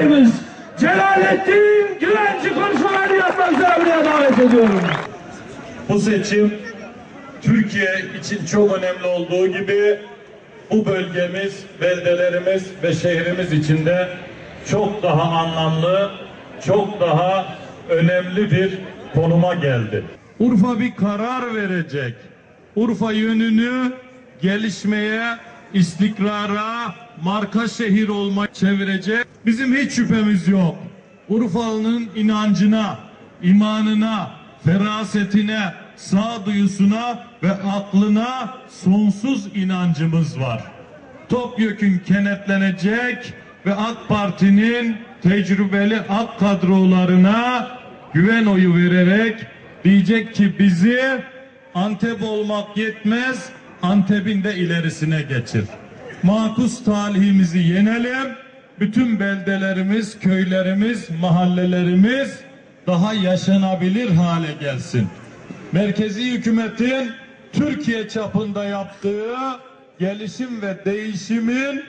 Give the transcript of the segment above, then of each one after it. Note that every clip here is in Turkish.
adayımız Celalettin Güvenci konuşmalarını yapmak üzere buraya davet ediyorum. Bu seçim Türkiye için çok önemli olduğu gibi bu bölgemiz, beldelerimiz ve şehrimiz için de çok daha anlamlı, çok daha önemli bir konuma geldi. Urfa bir karar verecek. Urfa yönünü gelişmeye, istikrara, marka şehir olmaya çevirecek. Bizim hiç şüphemiz yok. Urfalı'nın inancına, imanına, ferasetine, sağduyusuna ve aklına sonsuz inancımız var. Topyekün kenetlenecek ve AK Parti'nin tecrübeli AK kadrolarına güven oyu vererek diyecek ki bizi Antep olmak yetmez, Antep'in de ilerisine geçir. Makus talihimizi yenelim, bütün beldelerimiz, köylerimiz, mahallelerimiz daha yaşanabilir hale gelsin. Merkezi hükümetin Türkiye çapında yaptığı gelişim ve değişimin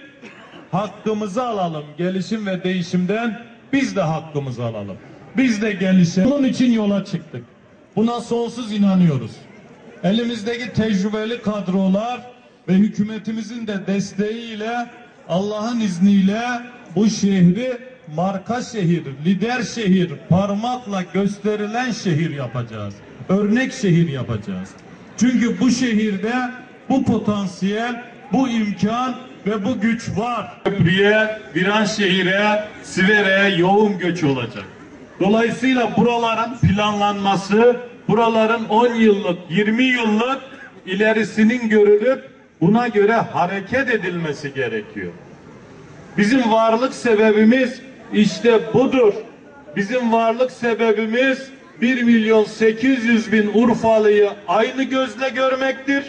hakkımızı alalım. Gelişim ve değişimden biz de hakkımızı alalım. Biz de gelişelim. Bunun için yola çıktık. Buna sonsuz inanıyoruz. Elimizdeki tecrübeli kadrolar ve hükümetimizin de desteğiyle Allah'ın izniyle bu şehri marka şehir, lider şehir, parmakla gösterilen şehir yapacağız. Örnek şehir yapacağız. Çünkü bu şehirde bu potansiyel, bu imkan ve bu güç var. Köprüye, Viranşehir'e, Sivere'ye yoğun göç olacak. Dolayısıyla buraların planlanması, buraların 10 yıllık, 20 yıllık ilerisinin görülüp buna göre hareket edilmesi gerekiyor. Bizim varlık sebebimiz işte budur. Bizim varlık sebebimiz 1 milyon 800 bin Urfalı'yı aynı gözle görmektir.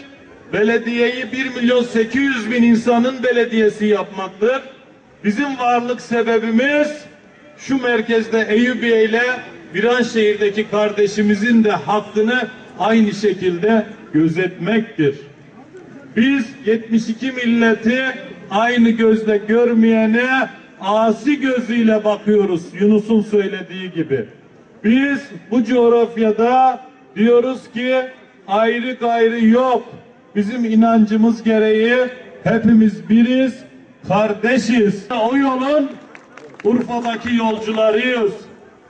Belediyeyi 1 milyon 800 bin insanın belediyesi yapmaktır. Bizim varlık sebebimiz şu merkezde Eyüpiye ile Viranşehir'deki kardeşimizin de hakkını aynı şekilde gözetmektir. Biz 72 milleti aynı gözle görmeyene asi gözüyle bakıyoruz Yunus'un söylediği gibi. Biz bu coğrafyada diyoruz ki ayrı gayrı yok. Bizim inancımız gereği hepimiz biriz, kardeşiz. O yolun Urfa'daki yolcularıyız.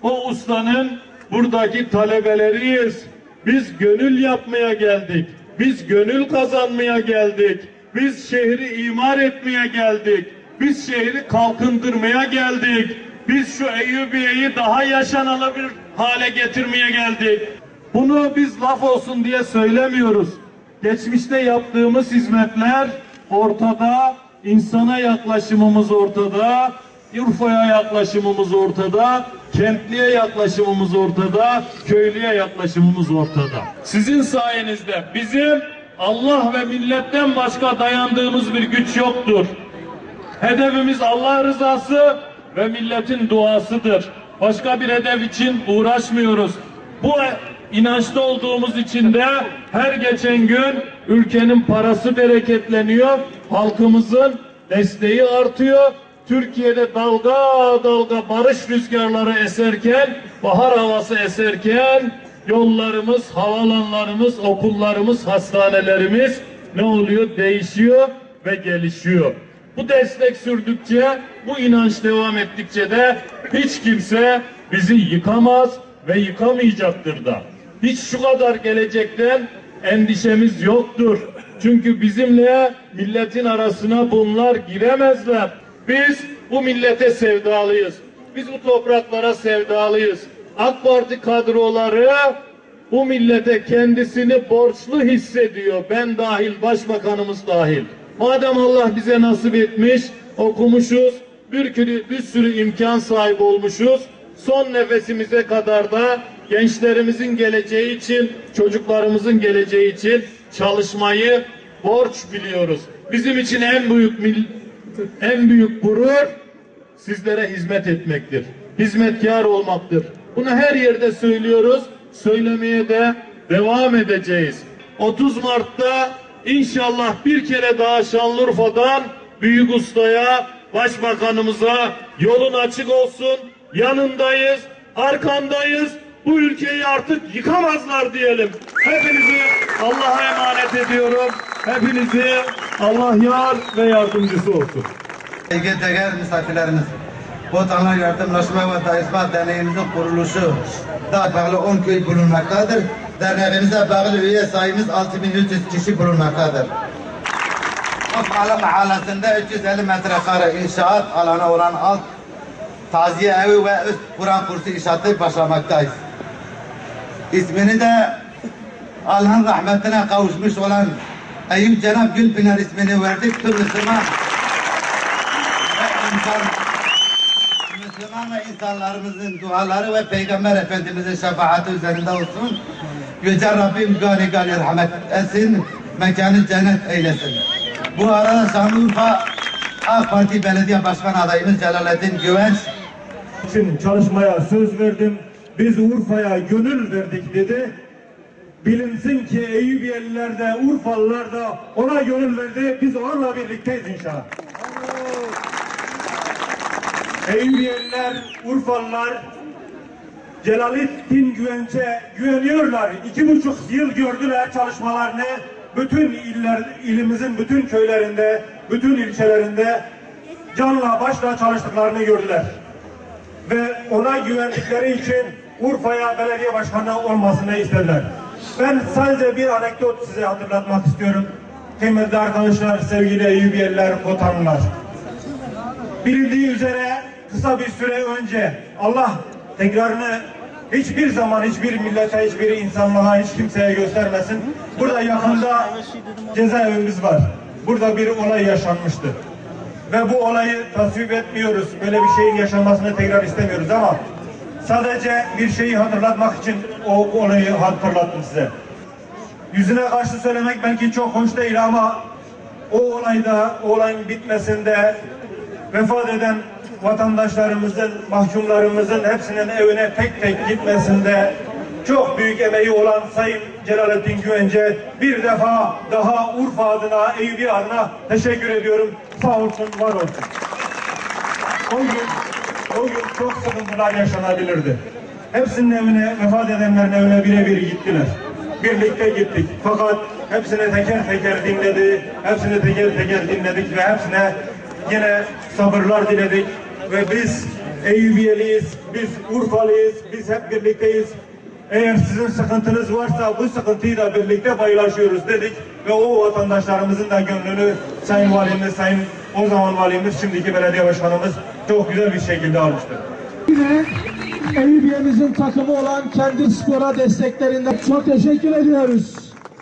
O ustanın buradaki talebeleriyiz. Biz gönül yapmaya geldik. Biz gönül kazanmaya geldik. Biz şehri imar etmeye geldik. Biz şehri kalkındırmaya geldik. Biz şu Eyyubiye'yi daha yaşanılabilir hale getirmeye geldik. Bunu biz laf olsun diye söylemiyoruz. Geçmişte yaptığımız hizmetler ortada, insana yaklaşımımız ortada, Urfa'ya yaklaşımımız ortada, kentliye yaklaşımımız ortada, köylüye yaklaşımımız ortada. Sizin sayenizde bizim Allah ve milletten başka dayandığımız bir güç yoktur. Hedefimiz Allah rızası ve milletin duasıdır. Başka bir hedef için uğraşmıyoruz. Bu inançta olduğumuz için de her geçen gün ülkenin parası bereketleniyor, halkımızın desteği artıyor. Türkiye'de dalga dalga barış rüzgarları eserken, bahar havası eserken yollarımız, havalanlarımız, okullarımız, hastanelerimiz ne oluyor? Değişiyor ve gelişiyor. Bu destek sürdükçe, bu inanç devam ettikçe de hiç kimse bizi yıkamaz ve yıkamayacaktır da. Hiç şu kadar gelecekten endişemiz yoktur. Çünkü bizimle milletin arasına bunlar giremezler. Biz bu millete sevdalıyız. Biz bu topraklara sevdalıyız. AK Parti kadroları bu millete kendisini borçlu hissediyor. Ben dahil, başbakanımız dahil. Madem Allah bize nasip etmiş, okumuşuz, bir sürü, bir sürü imkan sahibi olmuşuz. Son nefesimize kadar da gençlerimizin geleceği için, çocuklarımızın geleceği için çalışmayı borç biliyoruz. Bizim için en büyük en büyük gurur sizlere hizmet etmektir. Hizmetkar olmaktır. Bunu her yerde söylüyoruz. Söylemeye de devam edeceğiz. 30 Mart'ta inşallah bir kere daha Şanlıurfa'dan Büyük Usta'ya Başbakanımıza yolun açık olsun. Yanındayız, arkandayız. Bu ülkeyi artık yıkamazlar diyelim. Hepinizi Allah'a emanet ediyorum. Hepinizi Allah yar ve yardımcısı olsun. Sevgili değerli misafirlerimiz, Vatanlar Yardımlaşma ve Dayanışma Derneğimizin kuruluşu da bağlı 10 köy bulunmaktadır. Derneğimize bağlı üye sayımız 6300 kişi bulunmaktadır. Osmanlı mahallesinde 350 metrekare inşaat alanı olan alt taziye evi ve üst Kur'an kursu inşaatı başlamaktayız. İsmini de Allah'ın rahmetine kavuşmuş olan Eyüp Cenab Gülpınar ismini verdik. Tüm Müslüman ve insan Müslüman ve insanlarımızın duaları ve Peygamber Efendimizin şefaati üzerinde olsun. Yüce Rabbim gani gani rahmet etsin, mekanı cennet eylesin. Bu arada Şanlıurfa AK Parti Belediye Başkan adayımız Celalettin Güvenç için çalışmaya söz verdim. Biz Urfa'ya gönül verdik dedi. Bilinsin ki Eyyubiyeliler de Urfalılar da ona gönül verdi. Biz onunla birlikteyiz inşallah. Eyyubiyeliler, Urfalılar Celalettin Güvenç'e güveniyorlar. İki buçuk yıl gördüler çalışmalarını. Bütün iller, ilimizin bütün köylerinde, bütün ilçelerinde canla başla çalıştıklarını gördüler ve ona güvendikleri için Urfa'ya belediye başkanı olmasını istediler. Ben sadece bir anekdot size hatırlatmak istiyorum. Kıymetli arkadaşlar, sevgili Eyyubiyeliler, Kotanlılar. Bilindiği üzere kısa bir süre önce Allah tekrarını hiçbir zaman hiçbir millete, hiçbir insanlığa, hiç kimseye göstermesin. Burada yakında cezaevimiz var. Burada bir olay yaşanmıştı ve bu olayı tasvip etmiyoruz. Böyle bir şeyin yaşanmasını tekrar istemiyoruz ama sadece bir şeyi hatırlatmak için o olayı hatırlattım size. Yüzüne karşı söylemek belki çok hoş değil ama o olayda, o olayın bitmesinde vefat eden vatandaşlarımızın, mahkumlarımızın hepsinin evine tek tek gitmesinde çok büyük emeği olan Sayın Celalettin Güvence bir defa daha Urfa adına, Eyüpi adına teşekkür ediyorum. Sağ olsun, var olsun. O gün, o gün çok sıkıntılar yaşanabilirdi. Hepsinin evine, vefat edenlerin evine birebir gittiler. Birlikte gittik. Fakat hepsine teker teker dinledi, hepsini teker teker dinledik ve hepsine yine sabırlar diledik. Ve biz Eyyubiyeliyiz, biz Urfalıyız, biz hep birlikteyiz. Eğer sizin sıkıntınız varsa bu sıkıntıyı da birlikte paylaşıyoruz dedik ve o vatandaşlarımızın da gönlünü Sayın Valimiz, Sayın o zaman Valimiz, şimdiki belediye başkanımız çok güzel bir şekilde almıştır. Yine Eyüpiye'mizin takımı olan kendi spora desteklerinden çok teşekkür ediyoruz.